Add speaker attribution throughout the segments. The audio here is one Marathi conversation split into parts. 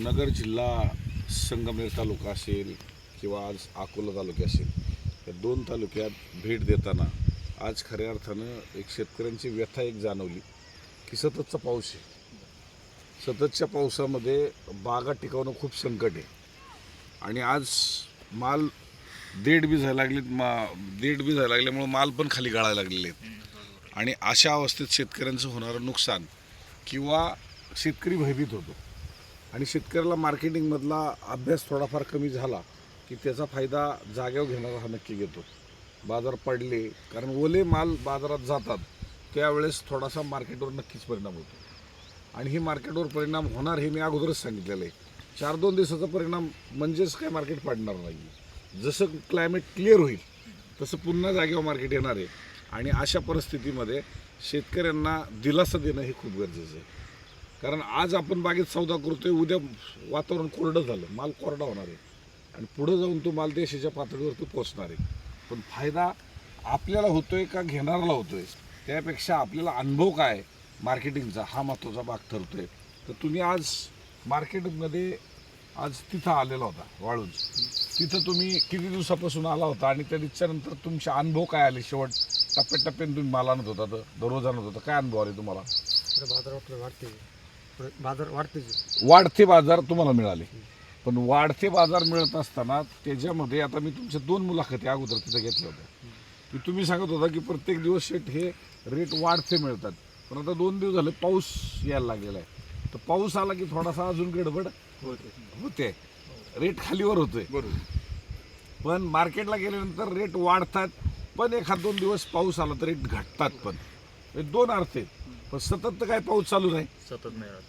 Speaker 1: नगर जिल्हा संगमनेर तालुका असेल किंवा आज अकोला तालुका असेल या दोन तालुक्यात भेट देताना आज खऱ्या अर्थानं एक शेतकऱ्यांची व्यथा एक जाणवली की सततचा पाऊस आहे. सततच्या पावसामध्ये बागा टिकवणं खूप संकट आहे. आणि आज माल देड बी जायला लागलेत मा देड बी जायला लागल्यामुळं माल पण खाली गाळायला लागलेले आहेत. आणि अशा अवस्थेत शेतकऱ्यांचं होणारं नुकसान किंवा शेतकरी भयभीत होतो. आणि शेतकऱ्याला मार्केटिंगमधला अभ्यास थोडाफार कमी झाला की त्याचा फायदा जाग्यावर घेणारा हा नक्की घेतो. बाजार पडले कारण ओले माल बाजारात जातात त्यावेळेस थोडासा मार्केटवर नक्कीच परिणाम होतो. आणि ही मार्केटवर परिणाम होणार हे मी अगोदरच सांगितलेलं आहे. चार दोन दिवसाचा परिणाम म्हणजेच काय मार्केट पाडणार नाही. जसं क्लायमेट क्लिअर होईल तसं पुन्हा जागेवर मार्केट येणार आहे. आणि अशा परिस्थितीमध्ये शेतकऱ्यांना दिलासा देणं हे खूप गरजेचं आहे. कारण आज आपण बागेत सौदा करतोय उद्या वातावरण कोरडं झालं माल कोरडा होणार आहे. आणि पुढं जाऊन तो माल देशाच्या पातळीवरती पोचणार आहे. पण फायदा आपल्याला होतोय का घेणाऱ्याला होतोय? त्यापेक्षा आपल्याला अनुभव काय मार्केटिंगचा हा महत्त्वाचा भाग ठरतोय. तर तुम्ही आज मार्केटमध्ये आज तिथं आलेला होता वाळूज. तिथं तुम्ही किती दिवसापासून आला होता आणि त्या त्याच्यानंतर तुमचे अनुभव काय आले? शेवट टप्प्याटप्प्याने तुम्ही माल आणत होता तर दररोज आणत होता. काय अनुभव आले तुम्हाला?
Speaker 2: पुढे बाजार वाढतेच
Speaker 1: वाढते बाजार तुम्हाला मिळाले. पण वाढते बाजार मिळत असताना त्याच्यामध्ये आता मी तुमच्या दोन मुलाखती अगोदर तिथे घेतल्या होत्या. की तुम्ही सांगत होता की प्रत्येक दिवस शेट हे रेट वाढते मिळतात. पण आता दोन दिवस झाले पाऊस यायला लागलेला आहे. तर पाऊस आला की थोडासा अजून गडबड होते. रेट खालीवर होतोय
Speaker 2: बरोबर.
Speaker 1: पण मार्केटला गेल्यानंतर रेट वाढतात. पण एखाद दोन दिवस पाऊस आला तर रेट घटतात पण. हे दोन अर्थ आहेत. पण सतत तर काय पाऊस चालू नाही.
Speaker 3: सतत नाही राहत.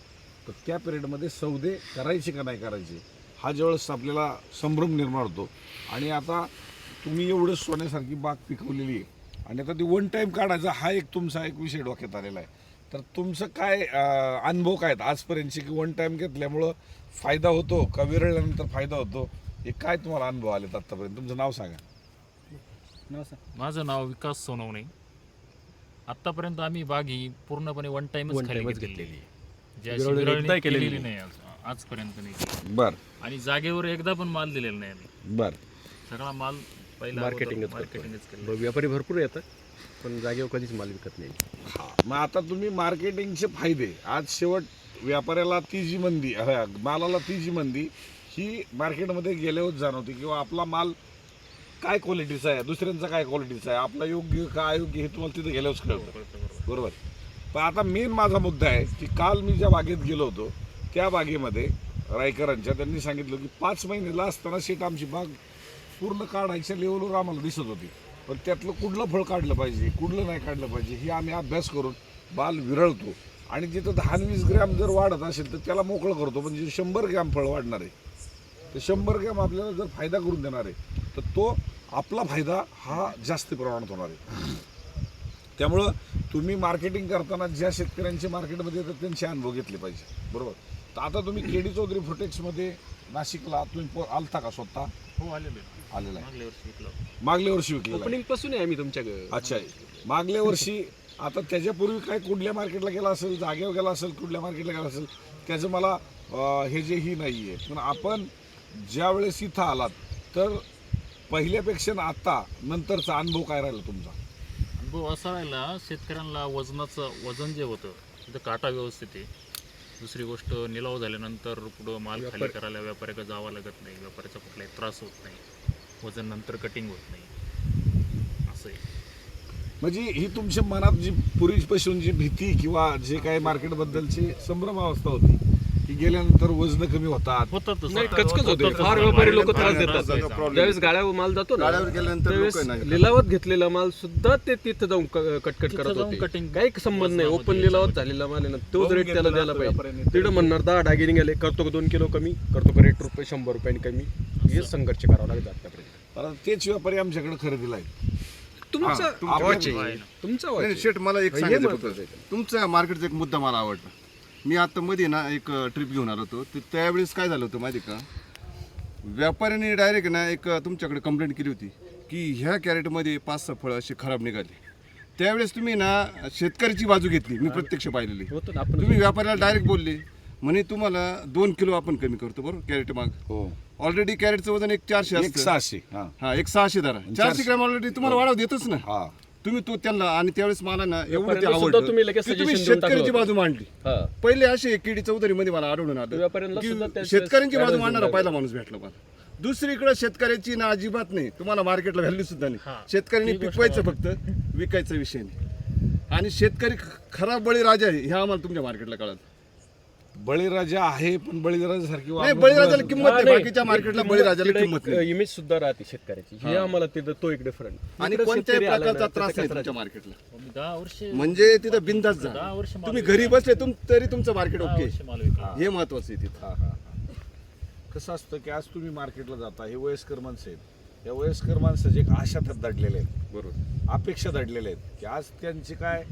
Speaker 1: तर त्या पिरियडमध्ये सौदे करायचे का नाही करायचे हा ज्यावेळेस आपल्याला संभ्रम निर्माण होतो. आणि आता तुम्ही एवढं सोन्यासारखी बाग पिकवलेली आहे. आणि आता ती वन टाईम काढायचा हा एक तुमचा एक विषय डोक्यात आलेला आहे. तर तुमचं काय अं, अनुभव काय आहेत? आजपर्यंतचे की वन टाईम घेतल्यामुळं फायदा होतो का विरळल्यानंतर फायदा होतो? हे काय तुम्हाला अनुभव आलेत आत्तापर्यंत तुमचं नाव सांगा.
Speaker 3: माझं नाव विकास सोनवणे. आतापर्यंत आम्ही बाग ही पूर्णपणे वन टाइमच खाली
Speaker 4: च
Speaker 3: घेतलेली
Speaker 4: घेतलेली
Speaker 3: आहे. जी अशी
Speaker 4: विरळणी
Speaker 3: विरळणी
Speaker 4: एकदा केलेली
Speaker 3: केलेली नाही. आज- आजपर्यंत नाही
Speaker 1: बर.
Speaker 3: आणि जागेवर एकदा पण माल दिलेला नाही आम्ही.
Speaker 1: बर.
Speaker 3: सगळा माल पहिला
Speaker 4: मार्केटिंगच
Speaker 3: मार्केटिंगच
Speaker 4: करतो. व्यापारी भरपूर येतात पण जागेवर कधीच माल विकत नाही.
Speaker 1: हा मग आता तुम्ही मार्केटिंगचे फायदे. आज शेवट व्यापाऱ्याला ती जी मंदी हा, मालाला ती जी मंदी ही मार्केटमध्ये गेल्यावर जाणवते किंवा आपला माल काय क्वालिटीचा आहे? दुसऱ्यांचा काय क्वालिटीचा आहे? आपला योग्य का अयोग्य हे तुम्हाला तिथे गेल्यावरच कळतं. बरोबर? पण आता मेन माझा मुद्दा आहे की काल मी ज्या बागेत गेलो होतो त्या बागेमध्ये रायकरांच्या त्यांनी सांगितलं की पाच महिन्याला असताना शेट आमची बाग पूर्ण काढायच्या लेवलवर आम्हाला दिसत होती. पण त्यातलं कुठलं फळ काढलं पाहिजे कुठलं नाही काढलं पाहिजे हे आम्ही अभ्यास करून बाल विरळतो. आणि जिथं दहा वीस ग्रॅम जर वाढत असेल तर त्याला मोकळं करतो. म्हणजे शंभर ग्रॅम फळ वाढणार आहे. तर शंभर ग्रॅम आपल्याला जर फायदा करून देणार आहे तर तो आपला फायदा हा जास्त प्रमाणात होणार आहे. त्यामुळं तुम्ही मार्केटिंग करताना ज्या शेतकऱ्यांचे मार्केटमध्ये येतात त्यांचे अनुभव घेतले पाहिजे. बरोबर? तर आता तुम्ही केडी चौधरी फोटेक्समध्ये नाशिकला तुम्ही पो- आलता का स्वतः?
Speaker 3: हो आलेलो आहे.
Speaker 1: आलेला आहे.
Speaker 3: मागल्या वर्षी विकलं. होतं.
Speaker 1: मागल्या वर्षी विकलेला आहे.
Speaker 4: ओपनिंगपासून आहे आम्ही तुमच्याकडे.
Speaker 1: अच्छा. मागल्या वर्षी आता त्याच्यापूर्वी काय कुठल्या मार्केटला गेला असेल जागेवर गेला असेल कुठल्या मार्केटला गेला असेल त्याचं मला अं, हे जे ही नाही आहे पण आपण ज्या वेळेस इथं आलात तर पहिल्यापेक्षा ना आता नंतरचा अनुभव काय राहिला तुमचा?
Speaker 3: अनुभव असा राहिला शेतकऱ्यांना वजनाचं वजन जे होतं तिथं काटा व्यवस्थित आहे. दुसरी गोष्ट निलाव झाल्यानंतर पुढं माल खाली करायला व्यापाऱ्याकडे जावं लागत नाही व्यापाऱ्याचा कुठलाही त्रास होत नाही. वजन नंतर कटिंग होत नाही. असं आहे.
Speaker 1: म्हणजे ही तुमच्या मनात जी पूर्वीपासून जी भीती किंवा जे काही मार्केटबद्दलची संभ्रम अवस्था होती की गेल्यानंतर वजन कमी होतात.
Speaker 3: होतं
Speaker 4: नाही कचकच होते. फार व्यापारी लोक त्रास देतात. ज्यावेळेस गाड्यावर माल जातो ना
Speaker 2: गाड्यावर गेल्यानंतर
Speaker 4: त्यावेळेस
Speaker 2: लोकं नाही
Speaker 4: लिलावात घेतलेला माल सुद्धा ते तिथं जाऊन क- कटकट करत
Speaker 3: जाऊन
Speaker 4: होते.
Speaker 3: cutting
Speaker 4: काही संबंध नाही. ओपन लिलावात झालेला माल आहे ना तोच रेट त्याला द्यायला पाहिजे. तिथं म्हणणार दहा डागिरी गेले करतो का दोन किलो कमी करतो का रेट रुपये शंभर रुपयांनी कमी. हे संघर्ष करावा लागेल आतापर्यंत
Speaker 1: तेच व्यापारी आमच्याकडे खरेदीला आहेत.
Speaker 4: तुमचा
Speaker 1: तुमचा
Speaker 4: आवाज आहे. तुमचा
Speaker 2: नाही,
Speaker 4: आहे.
Speaker 2: शेठ मला एक सांगायचं तुमच्या मार्केटचा एक मुद्दा मला आवडला. मी आता मध्ये ना एक ट्रिप घेऊन आलो होतो. तर त्यावेळेस काय झालं होतं माहिती का? व्यापाऱ्याने डायरेक्ट ना एक तुमच्याकडे कंप्लेंट केली होती की ह्या कॅरेटमध्ये पाच सहा फळं अशी खराब निघाली. त्यावेळेस तुम्ही ना शेतकऱ्याची बाजू घेतली मी प्रत्यक्ष पाहिलेली.
Speaker 4: होतं ना आपण
Speaker 2: तुम्ही व्यापाऱ्याला डायरेक्ट बोलले म्हणे तुम्हाला दोन किलो आपण कमी करतो बरोबर कॅरेट माग.
Speaker 1: हो.
Speaker 2: ऑलरेडी कॅरेटचं वजन एक चारशे
Speaker 1: सहाशे हा.
Speaker 2: हा एक सहाशे धरा. चारशे. ग्रॅम ऑलरेडी तुम्हाला वाढव देतच ना.
Speaker 1: हा.
Speaker 2: तुम्ही तो त्यांना आणि त्यावेळेस मला ना एवढं ते
Speaker 4: व्यापाऱ्यांना
Speaker 2: आवडलं
Speaker 4: तुम्ही लगेच
Speaker 2: की तुम्ही
Speaker 4: suggestion देऊन टाकलं
Speaker 2: शेतकऱ्याची
Speaker 4: होतं.
Speaker 2: बाजू मांडली.
Speaker 4: हा.
Speaker 2: पहिले असे किडी चौधरी मध्ये मला आढळून आलं
Speaker 4: व्यापाऱ्यांना
Speaker 2: की
Speaker 4: सुद्धा
Speaker 2: शेतकऱ्यांची बाजू मांडणारा पहिला माणूस भेटला मला. दुसरीकडे शेतकऱ्याची ना अजिबात नाही. तुम्हाला मार्केटला व्हॅल्यू सुद्धा. नाही. शेतकऱ्यांनी पिकवायचं फक्त विकायचा विषय नाही. आणि शेतकरी ख- खरा बळीराजा आहे हे आम्हाला तुमच्या मार्केटला कळत
Speaker 1: बळीराजा आहे पण बळीराजासारखी
Speaker 2: नाही
Speaker 1: वागणूक
Speaker 2: बळीराजाला
Speaker 1: नाही.
Speaker 2: किंमत नाही बाकीच्या मार्केटला बळीराजाला किंमत नाही.
Speaker 4: इमेज सुद्धा राहते शेतकऱ्याची. हे आम्हाला तिथं तो एक डिफरंट
Speaker 2: आणि कोणत्याही प्रकारचा त्रास नाही तुमच्या मार्केटला.
Speaker 3: मी दहा वर्ष
Speaker 2: म्हणजे तिथं बिंदास जा.
Speaker 3: दहा वर्ष माल
Speaker 2: तुम्ही. घरी बसले तुम तरी तुमचं मार्केट
Speaker 3: दहा
Speaker 2: ओके
Speaker 3: वर्ष माल विकला.
Speaker 2: हे महत्वाचं आहे तिथं.
Speaker 1: हा, हा, हा. कसं असतं की आज तुम्ही मार्केटला जाता हे वयस्कर माणसं आहेत. या वयस्कर माणसाचे एक आशा त्यात दडलेले आहेत.
Speaker 2: बरोबर.
Speaker 1: अपेक्षा दडलेल्या आहेत की आज त्यांची काय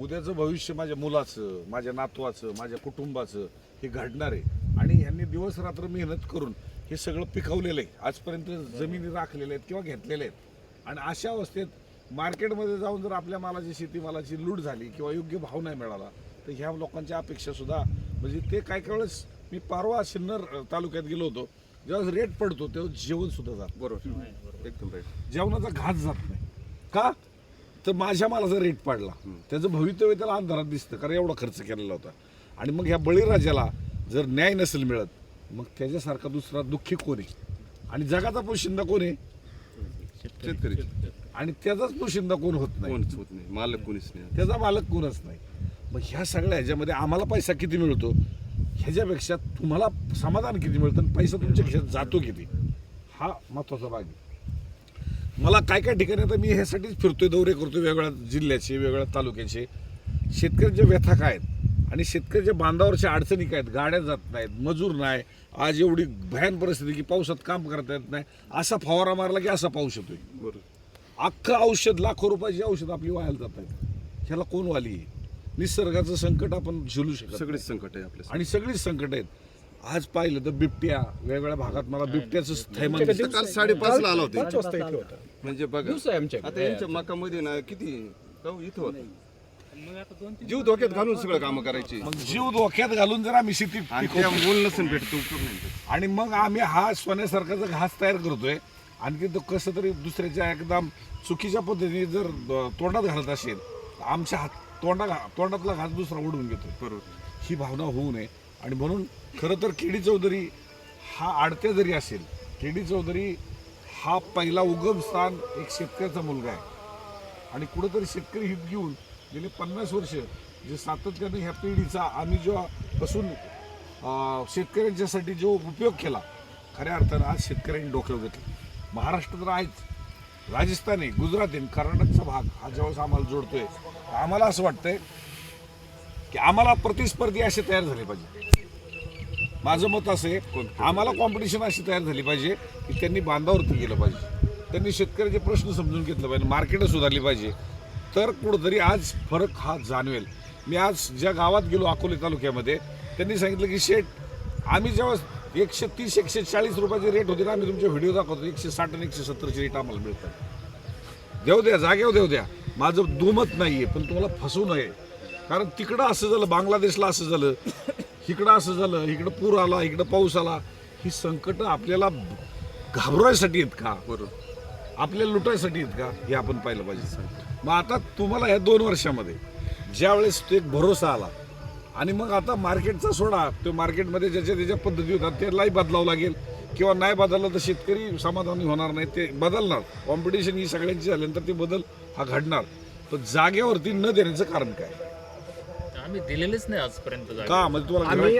Speaker 1: उद्याचं भविष्य माझ्या मुलाचं माझ्या नातवाचं माझ्या कुटुंबाचं हे घडणार आहे. आणि ह्यांनी दिवस रात्र मेहनत करून हे सगळं पिकवलेलं आहे. आजपर्यंत जमिनी राखलेल्या आहेत किंवा घेतलेल्या आहेत. आणि अशा अवस्थेत मार्केटमध्ये जाऊन जर आपल्या मालाची शेतीमालाची लूट झाली किंवा योग्य भाव नाही मिळाला तर ह्या लोकांच्या अपेक्षा सुद्धा म्हणजे ते काय काय वेळेस मी परवा सिन्नर तालुक्यात गेलो होतो. जेव्हा रेट पडतो तेव्हा जेवण सुद्धा जात
Speaker 2: बरोबर. एकदम राईट
Speaker 1: जेवणाचा घास जात नाही. का? तर माझ्या मालाचा रेट पडला. त्याचं भवितव्य त्याला अंधारात दिसतं कारण एवढा खर्च केलेला होता. आणि मग ह्या बळीराजाला जर न्याय नसेल मिळत मग त्याच्यासारखा दुसरा दुःखी कोण आहे? आणि जगाचा पोशिंदा कोण आहे?
Speaker 2: शेतकरी.
Speaker 1: आणि त्याचाच पोशिंदा कोण होत
Speaker 2: कोणच होत नाही. मालक कोणीच नाही.
Speaker 1: त्याचा मालक कोणच नाही. मग ह्या सगळ्या ह्याच्यामध्ये आम्हाला पैसा किती मिळतो? ह्याच्यापेक्षा तुम्हाला समाधान किती मिळतं? आणि पैसा तुमच्या खिशात जातो किती? हा महत्त्वाचा भाग आहे. मला काय काय ठिकाणी आता मी ह्यासाठीच फिरतोय दौरे करतोय वेगवेगळ्या जिल्ह्याचे वेगवेगळ्या तालुक्याचे. शेतकऱ्यांच्या व्यथा काय आहेत आणि शेतकऱ्याच्या बांधावरच्या अडचणी काय आहेत गाड्या जात नाहीत मजूर नाही आज एवढी भयान परिस्थिती की पावसात काम करता येत नाही असा फवारा मारला की असा पाऊस येतोय.
Speaker 2: बरोबर.
Speaker 1: अख्खं औषध लाखो रुपयाची औषध आपली वायाला जात आहेत. ह्याला कोण वाली? आहे निसर्गाचं संकट आपण झेलू शकत
Speaker 2: सगळेच. संकट आहे आपल्या
Speaker 1: आणि सगळीच संकट आहेत. आज पाहिलं तर बिबट्या. वेगवेगळ्या भागात मला बिबट्याचं थैमान दिसतं.
Speaker 2: काल साडेपाच ला आला होता.
Speaker 4: पाच वाजता इथे होता.
Speaker 2: म्हणजे बघा
Speaker 4: दिवस आहे आमच्या
Speaker 2: आता यांच्या मकामध्ये ना किती? इथं होत? जीव धोक्यात घालून सगळं काम करायची.
Speaker 1: मग जीव धोक्यात घालून जर आम्ही शेतीत
Speaker 2: आणि
Speaker 1: पिकवतो.
Speaker 2: त्या मूल नसेल भेटतो उपयोग नाही त्याचा.
Speaker 1: आणि मग आम्ही हा सोन्यासारखाचा घास तयार करतोय आणखी तो कसं तरी दुसऱ्याच्या एकदम चुकीच्या पद्धतीने जर अं, तोंडात घालत असेल तर आमच्या हात तोंडा तोंडातला घास दुसरा ओढून घेतोय.
Speaker 2: बरोबर.
Speaker 1: ही भावना होऊ नये. आणि म्हणून खरं तर केडी चौधरी हा आडत्या जरी असेल केडी चौधरी हा पहिला उगम स्थान एक शेतकऱ्याचा मुलगा आहे. आणि कुठंतरी शेतकरी हित घेऊन गेले पन्नास वर्ष जे सातत्याने ह्या पिढीचा आम्ही जेव्हापासून बसून शेतकऱ्यांच्यासाठी जो उपयोग केला खऱ्या अर्थानं आज शेतकऱ्यांनी डोक्यावर घेतलं महाराष्ट्र तर आहेच. राजस्थान आहे गुजरात आहे कर्नाटकचा भाग. हा ज्यावेळेस आम्हाला जोडतोय आम्हाला असं वाटतंय की आम्हाला प्रतिस्पर्धी असे तयार झाले पाहिजे. माझं मत असं आहे आम्हाला कॉम्पिटिशन अशी तयार झाली पाहिजे की त्यांनी बांधावरती गेलं पाहिजे. त्यांनी शेतकऱ्याचे प्रश्न समजून घेतलं पाहिजे मार्केटं सुधारली पाहिजे. तर कुठंतरी आज फरक हा जाणवेल. मी आज ज्या गावात गेलो अकोले तालुक्यामध्ये त्यांनी सांगितलं की शेठ आम्ही जेव्हा एकशे तीस एकशे चाळीस रुपयाचे रेट होते ना आम्ही तुमचे व्हिडिओ दाखवतो. एकशे साठ आणि एकशे सत्तरचे रेट आम्हाला मिळतात. देऊ द्या जागेवर देऊ द्या. माझं दुमत नाहीये पण तुम्हाला फसवू नये. कारण तिकडं असं झालं बांगलादेशला असं झालं. इकडं असं झालं इकडं पूर आला इकडं पाऊस आला. ही संकट आपल्याला घाबरवायसाठी आहेत का?
Speaker 2: बरोबर
Speaker 1: आपल्याला लुटायसाठी आहेत का? हे आपण पाहिलं पाहिजे. मग आता तुम्हाला ह्या दोन वर्षामध्ये ज्या वेळेस एक भरोसा आला आणि मग आता मार्केटचा सोडा तो मार्केटमध्ये ज्याच्या त्याच्या पद्धती होतात त्यालाही बदलावं लागेल किंवा नाही बदललं तर शेतकरी समाधानी होणार नाही ते बदलणार. कॉम्पिटिशन ही सगळ्यांची झाल्यानंतर ते बदल हा घडणार. पण जागेवरती न देण्याचं कारण काय?
Speaker 3: आम्ही दिलेलेच नाही आजपर्यंत जागा.
Speaker 1: का म्हणजे तुम्हाला
Speaker 4: आम्ही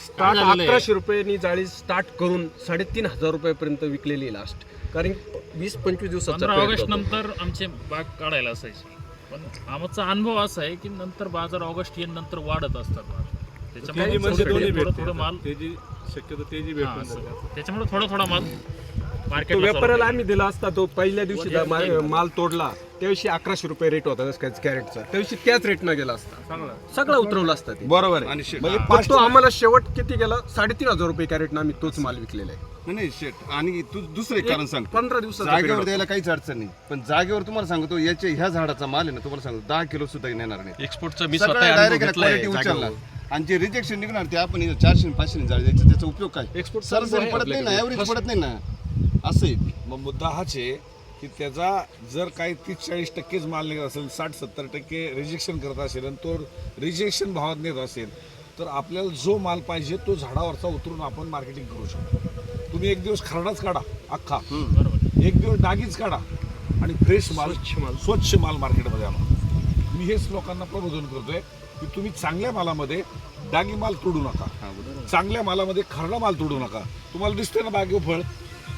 Speaker 4: स्टार्ट
Speaker 3: झालेलं आहे?
Speaker 4: अकराशे रुपयांनी जाळी स्टार्ट करून साडेतीन हजार रुपयापर्यंत विकलेली लास्ट कारण वीस पंचवीस दिवसाचा
Speaker 3: पंधरा
Speaker 4: period
Speaker 3: ऑगस्ट
Speaker 4: होता.
Speaker 3: नंतर आमचे बाग काढायला असायचे पण आमचा अनुभव असा आहे की नंतर बाजार ऑगस्ट येईल नंतर वाढत असतात माल त्याच्यामुळे
Speaker 5: तेजी म्हणजे
Speaker 3: थोडं-
Speaker 5: दोन्ही
Speaker 3: थोडं
Speaker 5: भेटते
Speaker 3: थोडं माल
Speaker 5: तेजी शक्यतो तेजी
Speaker 3: हा,
Speaker 5: भेटून
Speaker 3: असं.
Speaker 5: जाते.
Speaker 3: त्याच्यामुळे थोडा थोडा माल
Speaker 4: तो
Speaker 3: मार्केट
Speaker 4: व्यापाऱ्याला आम्ही दिला असता तो पहिल्या दिवशी दा- मा- माल तोडला. त्याविषयी अकराशे रुपये रेट होता कॅरेटचा. त्याविषयी त्याच रेटनं गेला असता. सगळा उतरवला असता ते.
Speaker 1: बरोबर आहे.
Speaker 2: आणि शेट
Speaker 1: म्हणजे
Speaker 4: पण
Speaker 1: पाच
Speaker 4: तो आम्हाला शेवट किती गेला? साडेतीन हजार रुपये कॅरेटनं आम्ही तोच माल विकलेला आहे.
Speaker 2: नाही, नाही शेट. आणि तू दुसरं एक कारण सांगतो.
Speaker 4: पंधरा दिवसाचा
Speaker 2: जागेवर द्यायला काहीच अडचण नाही. पण जागेवर तुम्हाला सांगतो याच्या ह्या झाडाचा माल आहे ना तुम्हाला सांगतो दहा किलो सुद्धा नेणार नाही.
Speaker 6: एक्सपोर्टचा मी स्वतः अनुभव
Speaker 2: ना, quality
Speaker 6: जागेवर.
Speaker 2: उचलणार. आणि जे रिजेक्शन निघणार ते आपण इथं चारशे पाचशे जाळी द्यायचं त्याचा उपयोग काय?
Speaker 4: Export
Speaker 2: सरासरी
Speaker 4: आहे
Speaker 2: पडत नाही ना
Speaker 4: आपल्याकडे.
Speaker 2: पडत नाही ना. असं आहे
Speaker 1: मग मुद्दा हाच आहे की त्याचा जर काही तीस चाळीस टक्केच माल निघत असेल साठ सत्तर टक्के रिजेक्शन करत असेल आणि तो रिजेक्शन भावात नेत असेल तर आपल्याला जो माल पाहिजे तो झाडावरचा उतरून आपण मार्केटिंग करू शकतो. तुम्ही एक दिवस खरडाच काढा अख्खा.
Speaker 3: बरोबर.
Speaker 1: एक दिवस डागीच काढा आणि फ्रेश माल स्वच्छ माल. मार्केटमध्ये आणा. मी हेच लोकांना प्रबोधन करतोय की तुम्ही चांगल्या मालामध्ये डागी माल तोडू नका. चांगल्या मालामध्ये खरडा माल तोडू नका. तुम्हाला दिसतोय ना बागेव फळ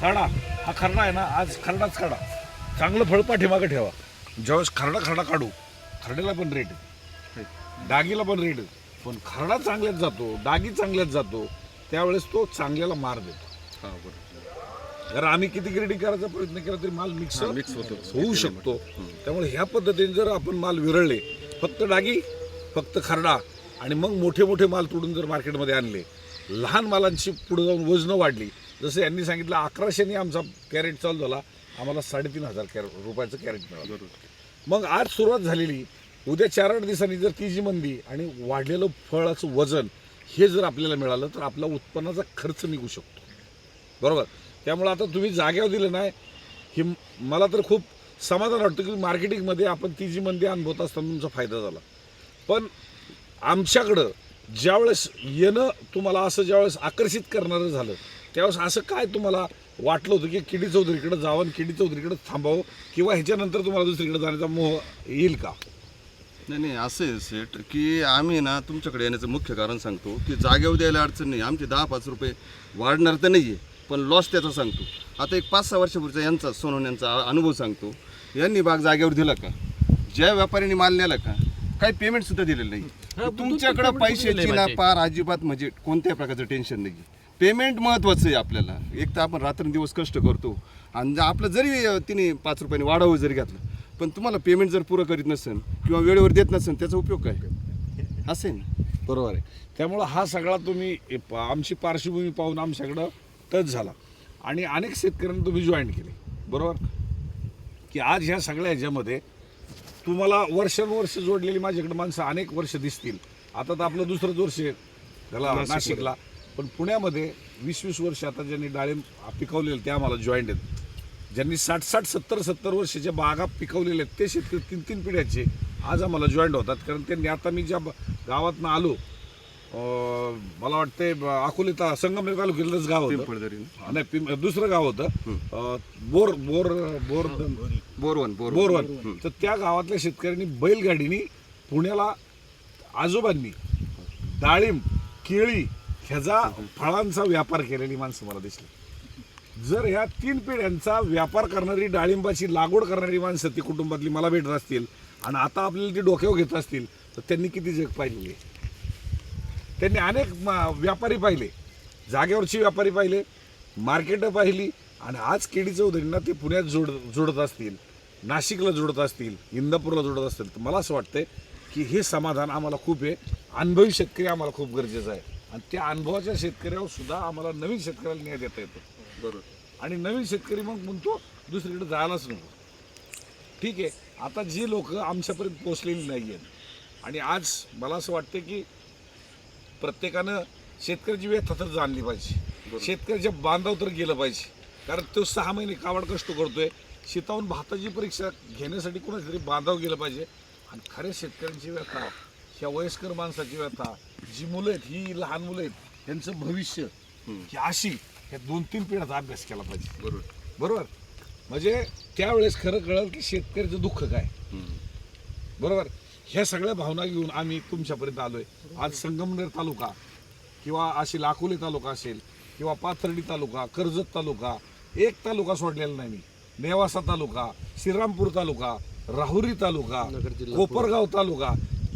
Speaker 1: खरडा. हा खरडा आहे ना आज खरडाच काढा चांगलं फळ पाठीमागं ठेवा. ज्यावेळेस खरडा खरडा काढू खरड्याला पण रेट डागीला पण रेट पण खरडा चांगल्यात जातो डागी चांगल्यात जातो त्यावेळेस तो चांगल्याला मार देतो.
Speaker 2: हा, बरोबर.
Speaker 1: जर आम्ही किती ग्रेडिंग करायचा प्रयत्न केला तरी माल मिक्स
Speaker 2: mix होतो.
Speaker 1: होऊ शकतो. त्यामुळे ह्या पद्धतीने जर आपण माल विरळले फक्त डागी फक्त खरडा आणि मग मोठे मोठे माल तोडून जर मार्केटमध्ये आणले लहान मालांची पुढे जाऊन वजनं वाढली जसं यांनी सांगितलं अकराशेने आमचा कॅरेट चालू झाला. आम्हाला साडेतीन हजार कॅरेट रुपयाचं कॅरेट मिळालं. मग आज सुरुवात झालेली उद्या चार आठ दिवसांनी जर ती जी मंदी आणि वाढलेलं फळाचं वजन हे जर आपल्याला मिळालं तर आपला उत्पन्नाचा खर्च निघू शकतो. बरोबर? त्यामुळे आता तुम्ही जाग्यावर दिलं नाही. हे मला तर खूप समाधान वाटतं की मार्केटिंगमध्ये आपण ती जी मंदी अनुभवत असताना तुमचा फायदा झाला. पण आमच्याकडं ज्यावेळेस येणं तुम्हाला असं ज्यावेळेस आकर्षित करणारं झालं त्यावेळेस असं काय तुम्हाला वाटलं होतं की किडी चौधरीकडे जावं आणि किडी चौधरीकडे थांबावं किंवा ह्याच्यानंतर तुम्हाला दुसरीकडे जाण्याचा मोह येईल का?
Speaker 2: नाही नाही असं आहे सेट की आम्ही ना तुमच्याकडे येण्याचं मुख्य कारण सांगतो की जागेवर द्यायला अडचण नाही. आमचे दहा पाच रुपये वाढणार तर नाही आहे पण लॉस त्याचा सांगतो. आता एक पाच सहा वर्षापूर्वीचा यांचा सोनून यांचा अनुभव सांगतो. यांनी बाग जागेवर दिला का? ज्या व्यापाऱ्यांनी माल नेला का? काही पेमेंट सुद्धा दिलेलं नाही. तुमच्याकडे पैशाची ना पार अजिबात म्हणजे कोणत्या प्रकारचं टेन्शन नाही पेमेंट महत्वाचं आहे आपल्याला. एक तर आपण रात्रंदिवस कष्ट करतो. आणि आपलं जरी तिने पाच रुपयाने वाढावं जरी घातलं पण तुम्हाला पेमेंट जर पुरं करीत नसेल किंवा वेळेवर देत नसेल त्याचा उपयोग काय? असं आहे ना?
Speaker 1: बरोबर आहे. त्यामुळं हा सगळा तुम्ही आमची पार्श्वभूमी पाहून आमच्याकडं टच झाला. आणि अनेक शेतकऱ्यांना तुम्ही जॉईन केले. बरोबर? की आज ह्या सगळ्या ह्याच्यामध्ये तुम्हाला वर्षानुवर्ष जोडलेली माझ्याकडे माणसं अनेक वर्ष दिसतील. आता तर आपलं दुसरंच वर्ष आहे. त्याला नाशिकला. पण पुण्यामध्ये वीस वीस वर्ष आता ज्यांनी डाळिंब पिकवलेले ते आम्हाला जॉईंट आहेत. ज्यांनी साठ साठ सत्तर सत्तर वर्षाच्या बागा पिकवलेल्या आहेत ते शेतकरी तीन तीन पिढ्याचे आज आम्हाला जॉईंट होतात. कारण त्यांनी आता मी ज्या गावातनं आलो मला वाटते अकोले ता संगमनेर तालुक्यातलंच गाव होतं. नाही दुसरं गाव होतं. बोर बोर बोर
Speaker 2: बोरवन बोर
Speaker 1: बोरवन. तर त्या गावातल्या शेतकऱ्यांनी बैलगाडीनी पुण्याला आजोबांनी डाळिंब केळी ह्याचा फळांचा व्यापार केलेली माणसं मला दिसली. जर ह्या तीन पिढ्यांचा व्यापार करणारी डाळिंबाची लागवड करणारी माणसं ती कुटुंबातली मला भेटत असतील आणि आता आपल्याला ती डोक्यावर घेत असतील तर त्यांनी किती जग पाहिलेली त्यांनी अनेक व्यापारी पाहिले. जागेवरचे व्यापारी पाहिले मार्केटं पाहिली आणि आज केडी चौधरींना ते पुण्यात जोड जोडत असतील नाशिकला जोडत असतील इंदापूरला जोडत असतील. तर मला असं वाटतं की हे समाधान आम्हाला खूप आहे. अनुभवी शेतकरी आम्हाला खूप गरजेचं आहे. आणि त्या अनुभवाच्या शेतकऱ्यावर सुद्धा आम्हाला नवीन शेतकऱ्याला न्याय देता येतो.
Speaker 2: बरोबर.
Speaker 1: आणि नवीन शेतकरी मग म्हणतो दुसरीकडे जायलाच नको. ठीक आहे आता जी लोक आमच्यापर्यंत पोचलेली नाही आहेत आणि आज मला असं वाटतं की प्रत्येकानं शेतकऱ्याची व्यथा तर जाणली पाहिजे. शेतकऱ्याच्या बांधाव तर गेलं पाहिजे. कारण तो सहा महिने कावड कष्ट करतोय शेताहून भाताची परीक्षा घेण्यासाठी कोणाच तरी बांधाव गेलं पाहिजे. आणि खऱ्या शेतकऱ्यांची व्यथा ह्या वयस्कर माणसाची व्यथा जी मुलं आहेत ही लहान मुलं आहेत त्यांचं भविष्य ही अशी ह्या दोन तीन पिढ्याचा अभ्यास केला पाहिजे.
Speaker 2: बरोबर.
Speaker 1: बरोबर? म्हणजे त्यावेळेस खरं कळलं की शेतकऱ्याचं दुःख काय? बरोबर? ह्या सगळ्या भावना घेऊन आम्ही तुमच्यापर्यंत आलोय. आज संगमनेर तालुका किंवा असेल अकोले तालुका असेल किंवा पाथर्डी तालुका कर्जत तालुका एक तालुका सोडलेला नाही मी. नेवासा तालुका श्रीरामपूर तालुका राहुरी तालुका कोपरगाव तालुका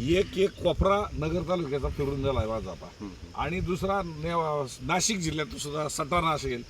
Speaker 1: एक एक कोपरा नगर तालुक्याचा फिरून झाला आहे माझा आता. आणि दुसरा नेवा नाशिक जिल्ह्यात सुद्धा सटाणा असेल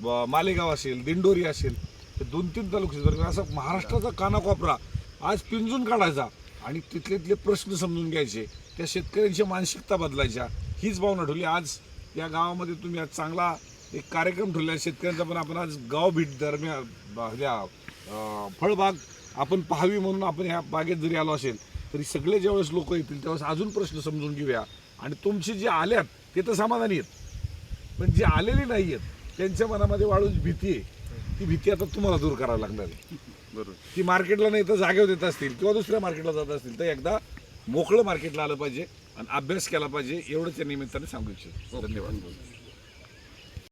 Speaker 1: ब- मालेगाव असेल दिंडोरी असेल हे दोन तीन तालुके जर असं महाराष्ट्राचा कानाकोपरा आज पिंजून काढायचा आणि तिथले तिथले प्रश्न समजून घ्यायचे. त्या शेतकऱ्यांची मानसिकता बदलायच्या. हीच भावना ठेवली. आज या गावामध्ये तुम्ही आज चांगला एक कार्यक्रम ठेवला. शेतकऱ्यांचा पण आपण आज गाव भेट दरम्यान ब- ह्या, अं, फळबाग आपण पाहावी म्हणून आपण ह्या बागेत जरी आलो असेल तरी सगळे ज्यावेळेस लोक येतील त्यावेळेस अजून प्रश्न समजून घेऊया. आणि तुमची जी आल्यात ते तर समाधानी आहेत. पण जी आलेली नाही आहेत त्यांच्या मनामध्ये वाळूची भीती आहे ती भीती आता तुम्हाला दूर करावी लागणार आहे.
Speaker 2: बरोबर.
Speaker 1: ती मार्केटला नाही तर जागेवर देत असतील किंवा दुसऱ्या मार्केटला जात असतील तर एकदा मोकळं मार्केटला आलं पाहिजे आणि अभ्यास केला पाहिजे एवढंच या निमित्ताने सांगू इच्छितो. धन्यवाद.